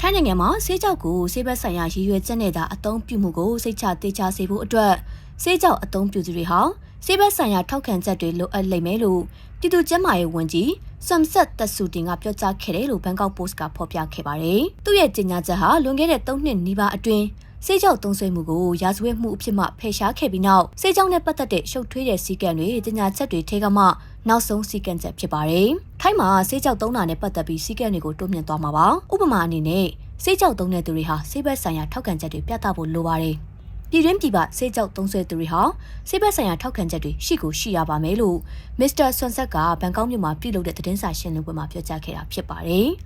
ထိုင်းနိုင်ငံမှာဆေးကြောက်ကိုဆေးဘက်ဆိုင်ရာရည်ရွယ်ချက်နဲ့သာအသုံးပြုမှုကိုစိတ်ချတေချာစေဖို့အတွက်ဆေးကြောက်အသုံးပြုသူတွေဟာဆေးဘက်ဆိုင်ရာထောက်ခံချက်တွေလိုအပ်လိမ့်မယ်လို့ပြည်သူ့ကျန်းမာရေးဝန်ကြီးဆမ်ဆက်သက်ဆူတင်ကပြောကြားခဲ့တယ်လို့ဘန်ကောက်ပို့စ်ကဖော်ပြခဲ့ပါတယ်။သူ့ရဲ့ကြေညာချက်ဟာလွန်ခဲ့တဲ့3နှစ်နီးပါးအတွင်း စေးကြောက်သုံးဆွဲမှုကိုရာဇဝတ်မှုအဖြစ်မှဖယ်ရှားခဲ့ပြီးနောက်စေးကြောက်နဲ့ပတ်သက်တဲ့ရှုပ်ထွေးတဲ့စည်းကမ်းတွေကြေညာချက်တွေထဲကမှနောက်ဆုံးစည်းကမ်းချက်ဖြစ်ပါတယ်။ထိုင်းမှာစေးကြောက်သုံးတာနဲ့ပတ်သက်ပြီးစည်းကမ်းတွေကိုတိုးမြှင့်သွားမှာပါ။ဥပမာအနေနဲ့စေးကြောက်သုံးတဲ့သူတွေဟာစေးဘက်ဆိုင်ရာထောက်ခံချက်တွေပြသဖို့လိုပါတယ်။ပြည်တွင်းပြည်ပစေးကြောက်သုံးဆွဲသူတွေဟာစေးဘက်ဆိုင်ရာထောက်ခံချက်တွေရှိကိုရှိရပါမယ်လို့မစ္စတာဆွန်ဆက်ကဘန်ကောက်မြို့မှာပြုလုပ်တဲ့သတင်းစာရှင်းလင်းပွဲမှာပြောကြားခဲ့တာဖြစ်ပါတယ်။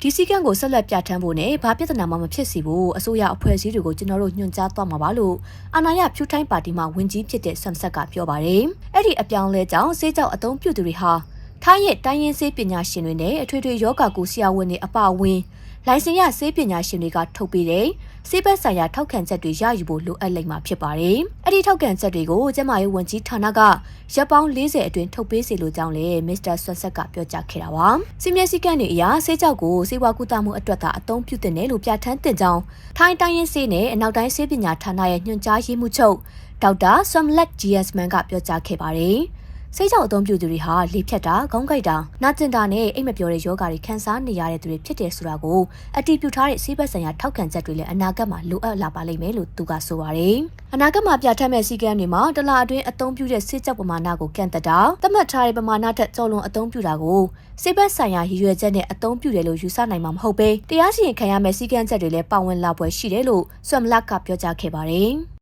ဒီစည်းကမ်းကိုဆက်လက်ပြဋ္ဌာန်းဖို့နဲ့ဘာပြဿနာမှမဖြစ်စေဖို့အစိုးရအဖွဲ့အစည်းတွေကိုကျွန်တော်တို့ညွှန်ကြားသွားမှာပါလို့အာဏာရဖြူထိုင်းပါတီမှဝင်ကြီးဖြစ်တဲ့ဆမ်ဆက်ကပြောပါတယ်။အဲ့ဒီအပြောင်းလဲကြောင့်စေးကြောက်အုံပြုသူတွေဟာထိုင်းရဲ့တိုင်းရင်းစေးပညာရှင်တွေနဲ့အထွေထွေယောဂကူဆရာဝန်တွေအပါအဝင် လိုင်စင်ရစေးပညာရှင်တွေကထုတ်ပေးတဲ့စေးဘက်ဆိုင်ရာထောက်ခံချက်တွေရယူဖို့လိုအပ်လိမ့်မှာဖြစ်ပါတယ်။အဲ့ဒီထောက်ခံချက်တွေကိုကျမရေးဝန်ကြီးဌာနကရပ်ပေါင်း40အတွင်းထုတ်ပေးစီလိုကြောင်းလည်းမစ္စတာဆွတ်ဆက်ကပြောကြားခဲ့တာပါ။စီမျက်စိကန့်တွေအရာစေးကြောက်ကိုစေဝါကူတာမှုအတွက်သာအသုံးပြုတင်တယ်လို့ပြဋ္ဌာန်းတင်ကြောင်းထိုင်းတိုင်းရင်းစေးနဲ့အနောက်တိုင်းစေးပညာဌာနရဲ့ညွှန်ကြားရေးမှူးချုပ်ဒေါက်တာဆွမ်လက်ဂျီယက်မန်ကပြောကြားခဲ့ပါတယ်။ စိတ်ချောက်အသုံးပြုသူတွေဟာလေဖြတ်တာခေါင်းကိုက်တာနာကျင်တာနဲ့အိမ်မပြောတဲ့ယောဂါတွေခံစားနေရတဲ့သူတွေဖြစ်တယ်ဆိုတာကိုအတည်ပြုထားတဲ့စီးပတ်ဆိုင်ရာထောက်ခံချက်တွေလည်းအနာဂတ်မှာလိုအပ်လာပါလိမ့်မယ်လို့သူကဆိုပါတယ်။အနာဂတ်မှာပြဋ္ဌာန်းမဲ့စည်းကမ်းတွေမှာတလားအတွင်းအသုံးပြုတဲ့စိတ်ကြောက်ပမာဏကိုကန့်သက်တာသတ်မှတ်ထားတဲ့ပမာဏထက်ကျော်လွန်အသုံးပြုတာကိုစိတ်ပတ်ဆိုင်ရာရည်ရွယ်ချက်နဲ့အသုံးပြုတယ်လို့ယူဆနိုင်မှာမဟုတ်ဘဲတရားစီရင်ခံရမယ့်စည်းကမ်းချက်တွေလည်းပါဝင်လာပွဲရှိတယ်လို့ဆွမ်လတ်ကပြောကြားခဲ့ပါတယ်။